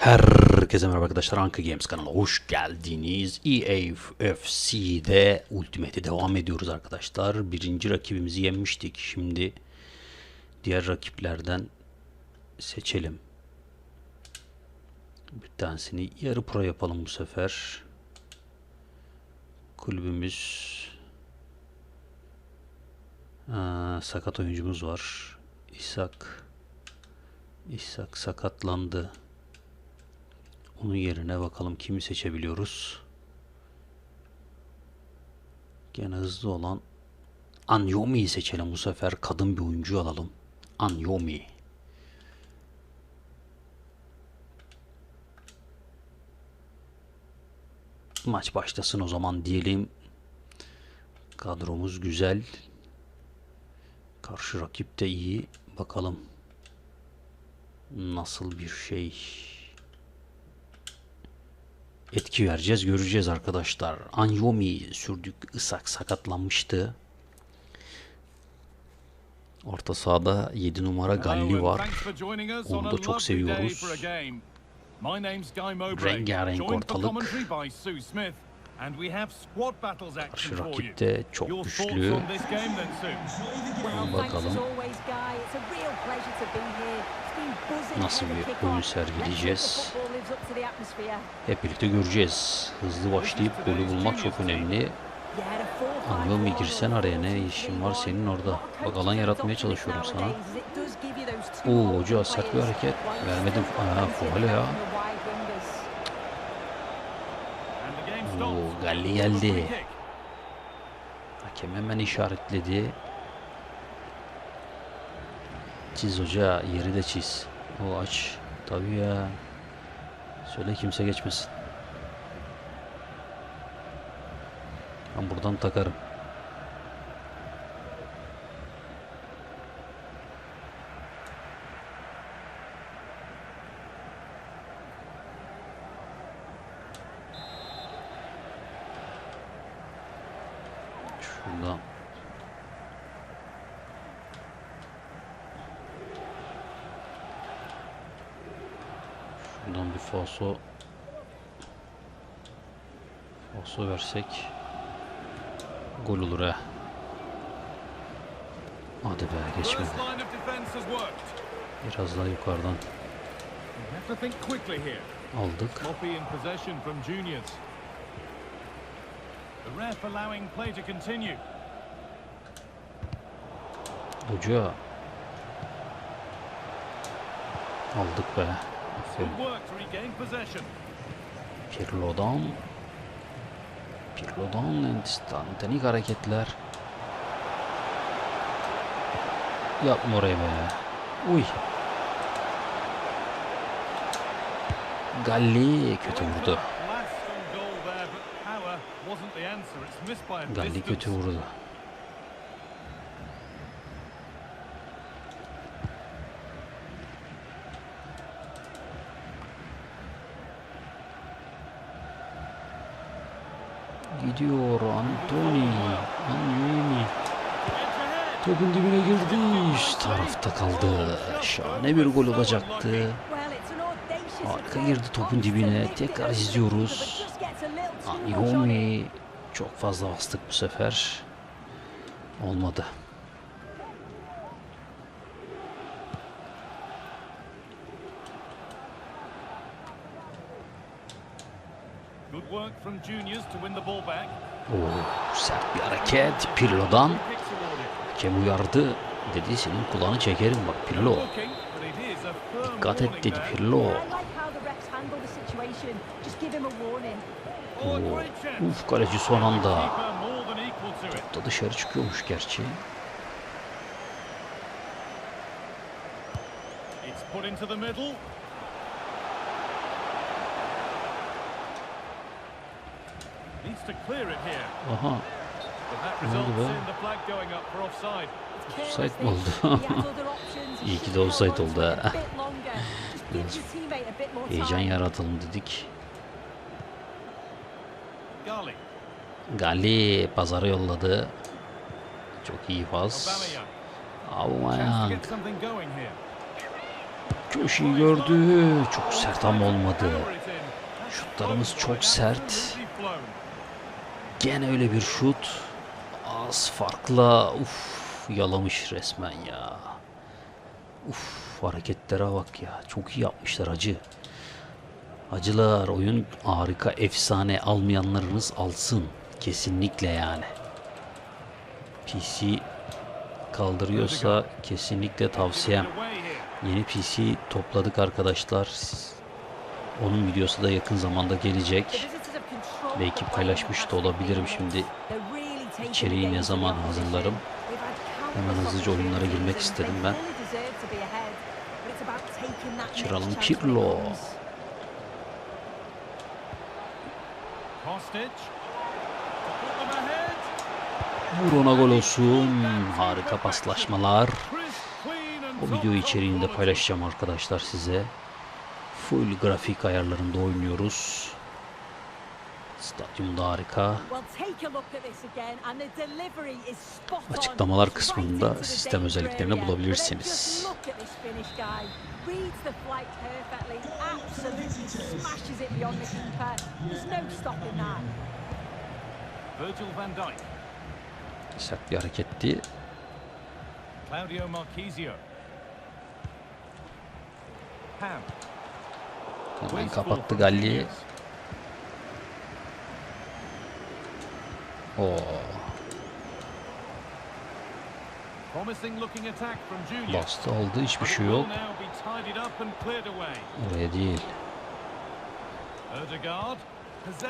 Herkese merhaba arkadaşlar. Anka Games kanalına hoş geldiniz. EA FC'de Ultimate'e devam ediyoruz arkadaşlar. Birinci rakibimizi yenmiştik. Şimdi diğer rakiplerden seçelim. Bir tanesini yarı pro yapalım bu sefer. Kulübümüz Aa, sakat oyuncumuz var. İshak İshak sakatlandı. Onun yerine bakalım kimi seçebiliyoruz. Gene hızlı olan Anyomi'yi seçelim bu sefer. Kadın bir oyuncu alalım. Anyomi. Maç başlasın o zaman diyelim. Kadromuz güzel. Karşı rakip de iyi. Bakalım nasıl bir şey etki vereceğiz göreceğiz arkadaşlar. Anyomi sürdük ısak sakatlanmıştı. Orta sahada 7 numara Galli var. Onu da çok seviyoruz. Rengarenk ortalık. Karşı rakip de çok güçlü. Bakalım nasıl bir oyun sergileyeceğiz. Hep birlikte göreceğiz. Hızlı başlayıp golü bulmak çok önemli. Anyomi girsen araya ne işin var senin orada. Bak alan yaratmaya çalışıyorum sana. Oo hoca sert bir hareket. Vermedim. Aa faul ya. Oo Galli geldi. Hakem hemen işaretledi. Çiz hoca yeri de çiz. O aç. Tabii ya. Söyle kimse geçmesin. Ben buradan takarım. Şuradan Şuradan bir falso falso versek gol olur ha. Hadi be geçmedi. Biraz daha yukarıdan aldık. Sloppy in possession from juniors. The ref allowing play to continue. Hoca aldık be. Aferin. Pirlo'dan Pirlo'dan enstantanik hareketler. Yapma oraya be. Uy. Galli kötü vurdu. Galli kötü vurdu. Gidiyor Antony. Antony. Topun dibine girdi. Tarafta kaldı. Şahane bir gol olacaktı. Harika girdi topun dibine. Tekrar izliyoruz. Anyomi çok fazla bastık bu sefer. Olmadı. Oo, sert bir hareket Pirlo'dan. Hakem uyardı. Dedi senin kulağını çekerim bak Pirlo. Dikkat et dedi. Pirlo. Uf kaleci son anda. Keeper more than equal to it. Da dışarı çıkıyormuş gerçi. It's put into the middle. Needs to clear it here. Aha that Ne oldu results be? in the flag going up for offside. offside mi oldu? İyi ki de offside oldu ha. Heyecan yaratalım dedik. Gali. Pazara yolladı. Çok iyi pas. Aubameyang. Köşeyi gördü. Çok sert ama olmadı. Şutlarımız çok sert. Gene öyle bir şut. Az farkla uf yalamış resmen ya. Uf hareketlere bak ya. Çok iyi yapmışlar acı. Acılar oyun harika efsane almayanlarınız alsın. Kesinlikle yani. PC kaldırıyorsa kesinlikle tavsiyem. Yeni PC topladık arkadaşlar. Onun videosu da yakın zamanda gelecek. Belki paylaşmış da olabilirim şimdi. İçeriği ne zaman hazırlarım? Hemen hızlıca oyunlara girmek isterim ben. Kaçıralım Pirlo. Kostic. To put them ahead. Vur ona gol olsun. Harika paslaşmalar. O top içeriğinde quality. paylaşacağım arkadaşlar size. Full grafik ayarlarında oynuyoruz. Stadyumda harika. Açıklamalar kısmında sistem özelliklerini bulabilirsiniz. Sert bir hareketti. Claudio Marquisio. Ham. Hemen kapattı from Galli. Genius. Oo, from Junior. bastı aldı hiçbir şey yok. Oraya değil.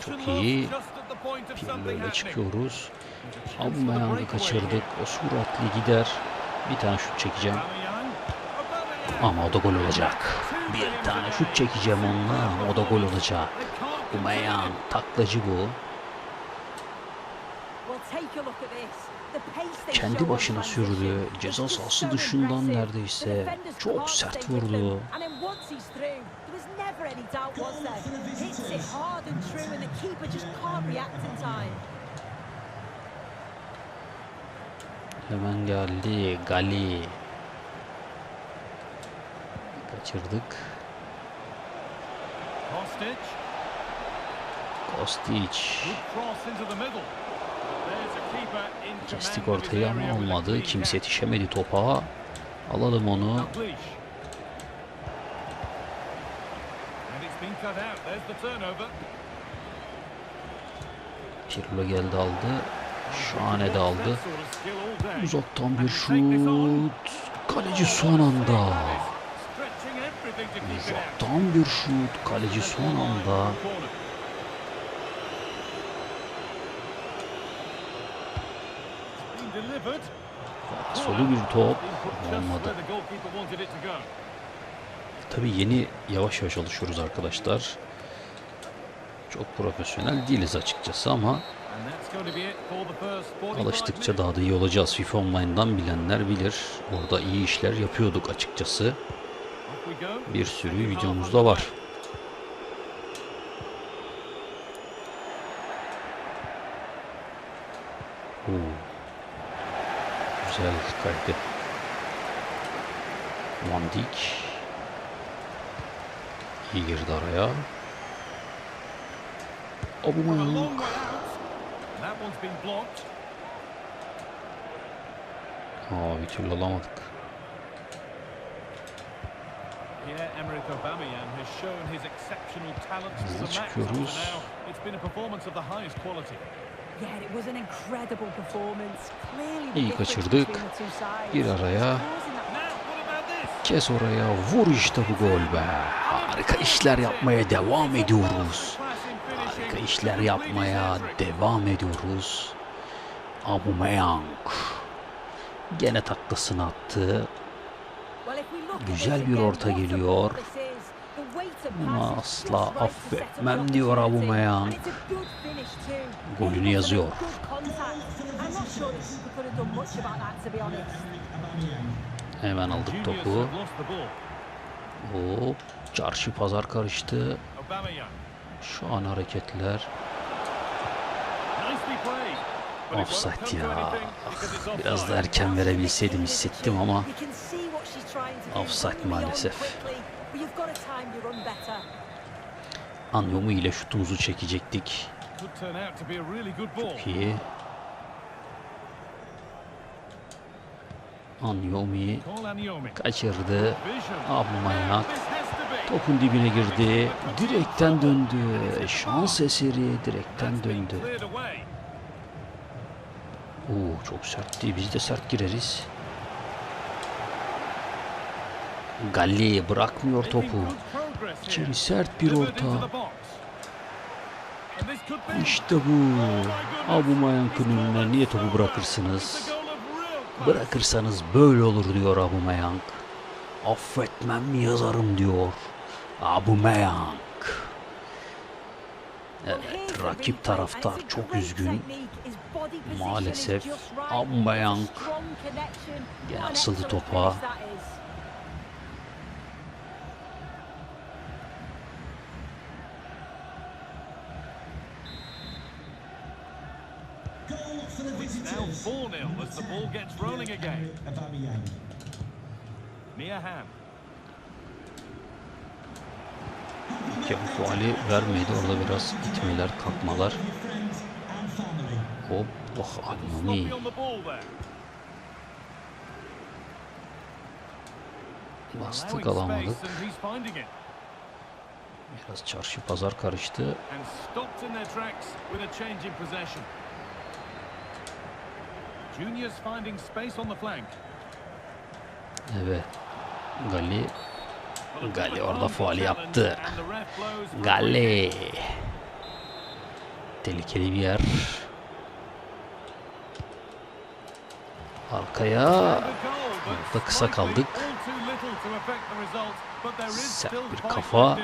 Çok iyi. ile happening. çıkıyoruz. There's a chance for the Aubameyang'ı breakaway kaçırdık. O süratli gider. Bir tane şut çekeceğim. Ama o da gol olacak. Bir tane şut çekeceğim onunla o da gol olacak. Aubameyang taklacı bu. Kendi başına sürdü. Ceza sahası dışından neredeyse. Çok sert vurdu. Hemen geldi. Gali. Kaçırdık. Kostic. Kostic. Kestik ortayı ama olmadı. Kimse yetişemedi topa. Alalım onu. Pirlo geldi aldı. Şahane de aldı. Uzaktan bir şut. Kaleci son anda. Uzaktan bir şut. Kaleci son anda. Solu bir top. Olmadı. Tabii yeni yavaş yavaş alışıyoruz arkadaşlar. Çok profesyonel değiliz açıkçası ama And that's going to be it for the first 45 alıştıkça daha da iyi olacağız. FIFA Online'dan bilenler bilir. Orada iyi işler yapıyorduk açıkçası. Bir sürü videomuz da var. Güzel kaydı. Van Dijk. İyi girdi araya. From a long Aubameyang. way out. That one's been blocked. Aa bir türlü alamadık. Pierre-Emerick Aubameyang has shown his exceptional talent to Hızlı the max up to çıkıyoruz. İyi kaçırdık. Gir araya. Kes oraya. Vur işte bu gol be. Harika işler yapmaya devam ediyoruz. Harika işler yapmaya devam ediyoruz. Aubameyang. Gene taklasını attı. Güzel bir orta geliyor. Bunu asla affetmem diyor Aubameyang. Golünü yazıyor. Hemen aldık topu. Hop. Çarşı pazar karıştı. Şu an hareketler. Offside ya. it's Biraz da erken verebilseydim hissettim ama Offside maalesef. Anyomu ile şutumuzu çekecektik. Çok iyi. Anyomi kaçırdı. Be. topun dibine girdi. Direkten döndü. Şans eseri direkten döndü. Oo çok sertti. Biz de sert gireriz. Galli bırakmıyor topu. İçeri sert bir orta. İşte bu. Abumayank'ın önüne niye topu bırakırsınız? Bırakırsanız böyle olur diyor Abumayank. Affetmem yazarım diyor. Abumayank. Evet, rakip taraftar çok üzgün. Maalesef Aubameyang gene asıldı topa. 4-0 as the ball gets rolling again. Mia Hamm. Hakem faali vermedi. Orada biraz itmeler, kalkmalar. Hop, oh there. Bastık alamadık. Biraz çarşı pazar karıştı. Juniors finding space on the flank. Evet. Galli good orada challenge, yaptı. Galli. Tehlikeli bir yer. Arkaya Orada kısa kaldık. Sert bir kafa.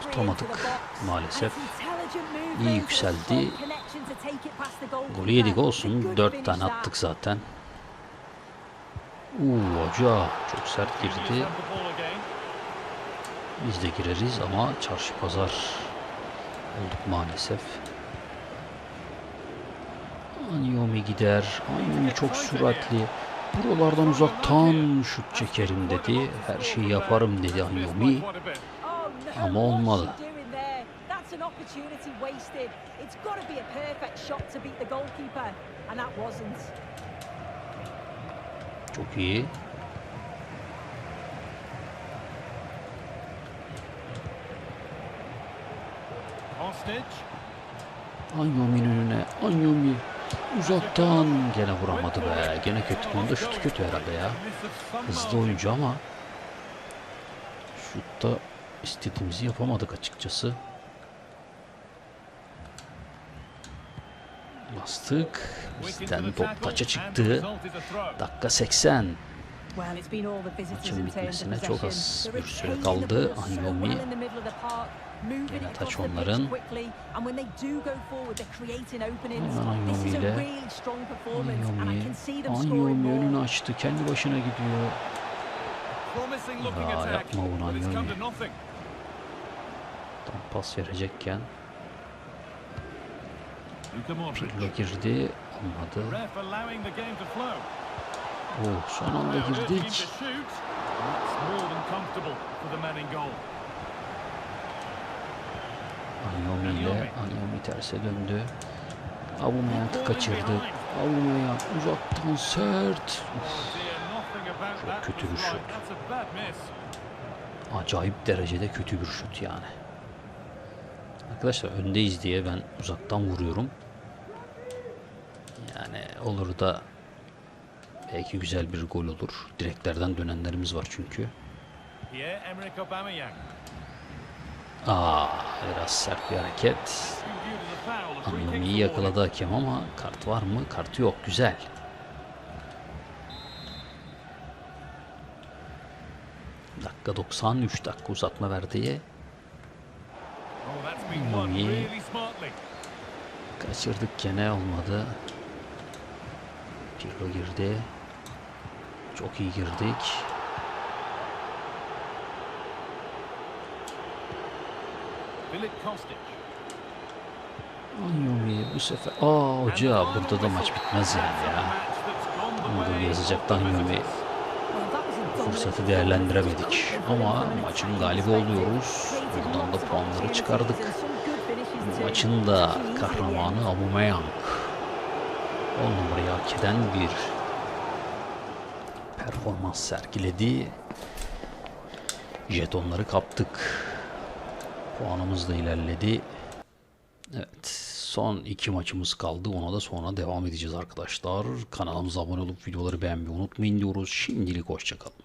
Tutamadık maalesef. İyi yükseldi. golü yedik olsun. good 4 finish tane attık zaten. Uuu hoca çok sert girdi. Biz de gireriz ama çarşı pazar olduk maalesef. Anyomi gider. Anyomi çok süratli. Buralardan uzaktan şut çekerim dedi. Her şeyi yaparım dedi Missed by Anyomi. quite a bit. No, Ama olmadı. she doing there? That's an opportunity wasted. It's got to be a perfect shot to beat the goalkeeper, and that wasn't. Çok iyi. Hostage. Anyomi'nin önüne. Anyomi uzaktan gene vuramadı be. Gene kötü konuda şutu kötü herhalde ya. Hızlı oyuncu ama şutta istediğimizi yapamadık açıkçası. Bastık. Bizden top taça çıktı. Dakika 80. Well, it's been all the visitors Maçın bitmesine çok az bir süre kaldı. Anyomi it taç onların. quickly, and when they do go forward, they're creating openings. Hemen This is a Anyomi ile. really strong performance, and I Anyomi, can see them scoring Anyomi önünü more. açtı. Kendi başına gidiyor. Ya, yapma bunu Anyomi. Tam pas verecekken. Pirlo girdi. Olmadı. Oh, son anda girdik. Anyomi ile Anyomi terse döndü. Aubameyang'ı kaçırdık. Aubameyang uzaktan sert. Uf, Çok kötü bir şut. Acayip derecede kötü bir şut yani. Arkadaşlar öndeyiz diye ben uzaktan vuruyorum. Yani olur da belki güzel bir gol olur. Direklerden dönenlerimiz var çünkü. Pierre-Emerick Aubameyang. Aa, biraz sert bir hareket. Viewed as a foul, a free kick Anyomi'yi for yakaladı hakem ama kart var mı? Kartı yok. Güzel. Dakika 93 dakika uzatma verdiği. Smartly. Kaçırdık gene olmadı. Pirlo girdi. Çok iyi girdik. Filip Kostic. Anyomi bu sefer... Aa hoca burada da maç bitmez yani ya. Bunu da yazacak Anyomi. Fırsatı değerlendiremedik. Ama maçın galibi oluyoruz. Buradan da puanları çıkardık. Maçın da kahramanı Aubameyang. 10 numarayı hak eden bir performans sergiledi. Jetonları kaptık. Puanımız da ilerledi. Evet. Son iki maçımız kaldı. Ona da sonra devam edeceğiz arkadaşlar. Kanalımıza abone olup videoları beğenmeyi unutmayın diyoruz. Şimdilik hoşçakalın.